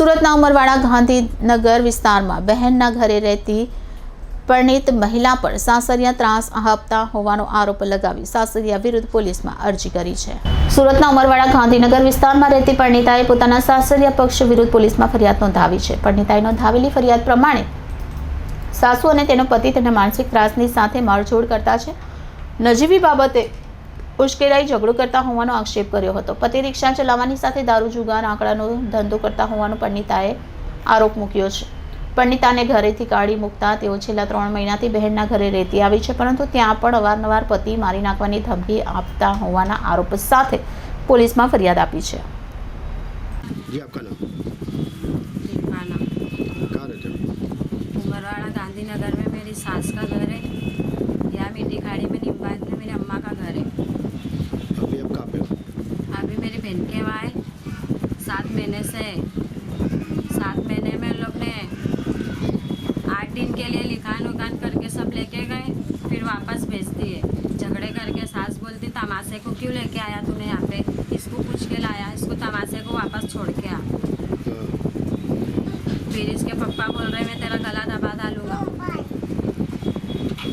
સુરતના ઉમરવાડા ગાંધીનગર વિસ્તારમાં બહેનના ઘરે રહેતી પરણિત મહિલા પર સાસરિયા ત્રાસ આપતા હોવાનો આરોપ લગાવી સાસરિયા વિરુદ્ધ પોલીસમાં અરજી કરી છે. સુરતના ઉમરવાડા ગાંધીનગર વિસ્તારમાં રહેતી પરણિતાએ પોતાના સાસરિયા પક્ષ વિરુદ્ધ પોલીસમાં ફરિયાદ નોંધાવી છે. પરણિતાએ નોંધાવેલી ફરિયાદ પ્રમાણે સાસુ અને તેનો પતિ તેને માનસિક ત્રાસની સાથે મારઝોડ કરતા છે. નજીવી બાબતે ઉશ્કેરાઈ ઝઘડો કરતા હોવાનો આક્ષેપ કર્યો હતો પતિ રિક્ષા ચલાવવાની સાથે દારૂ જુગાર આંકડાનો ધંધો કરતા હોવાનો પંડિતાએ આરોપ મૂક્યો છે પંડિતાને ઘરેથી કાઢી મૂકતા તેઓ છેલ્લા ત્રણ મહિનાથી બહેનના ઘરે રહેતી આવી છે પરંતુ ત્યાં પણ અવારનવાર પતિ મારી નાખવાની ધમકી આપતા હોવાના આરોપ સાથે પોલીસમાં ફરિયાદ આપી છે जी आपका नाम खाना कहाँ रहते हो उमरवाड़ा गांधीनगर में मेरी सास का घर से। सात महीने में लोग ने आठ दिन के लिए लिखान उखान करके सब लेके गए, फिर वापस भेज दिए। झगड़े करके सास बोलती, तमाशे को क्यों लेके आया तूने यहाँ पे? इसको पूछ के लाया, इसको तमाशे को वापस छोड़ के आ। फिर इसके पप्पा बोल रहे, मैं तेरा गला दबा डालूँगा।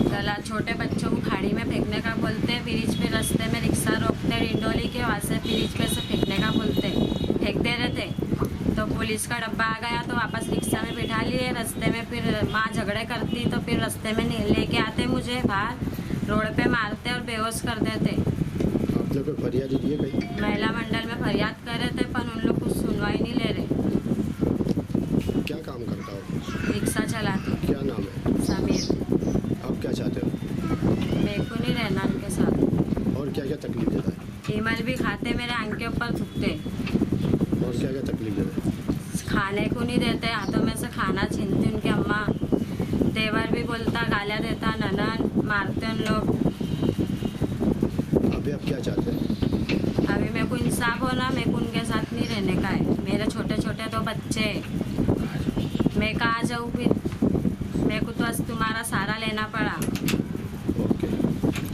गला छोटे बच्चों को खाड़ी में फेंकने का बोलते ब्रिज पे रास्ते में रिक्शा रोकते डिंडोली के वहाँ से ब्रिज पे से फेंकने का बोलते फेंक दे रहे थे तो पुलिस का डब्बा आ गया तो वापस रिक्शा में बिठा लिए रास्ते में फिर माँ झगड़े करती तो फिर रास्ते में लेके आते मुझे बाहर रोड पे मारते और बेहोश कर देते। फरियाद दी कहीं? महिला मंडल में फरियाद कर रहे थे पर उन लोग कुछ सुनवाई नहीं ले रहे। क्या काम करता हो? रिक्शा चलाते। क्या नाम है? समीर। आप क्या चाहते हो? मेरे को नहीं रहना उनके साथ। और क्या क्या तकलीफ़ देता है? ईमल भी खाते मेरे आँख के ऊपर थुकते। और क्या क्या तकलीफ़ खाने को नहीं देते हाथों में से खाना छीनती उनकी अम्मा देवर भी बोलता गालियाँ देता ननन मारते उन लोग अभी आप क्या चाहते हैं? अभी मेरे को इंसाफ होना मेरे को उनके साथ नहीं रहने का है. मेरे छोटे छोटे दो बच्चे मैं कहाँ जाऊँ फिर? मेरे को तो आज तुम्हारा सहारा लेना पड़ा.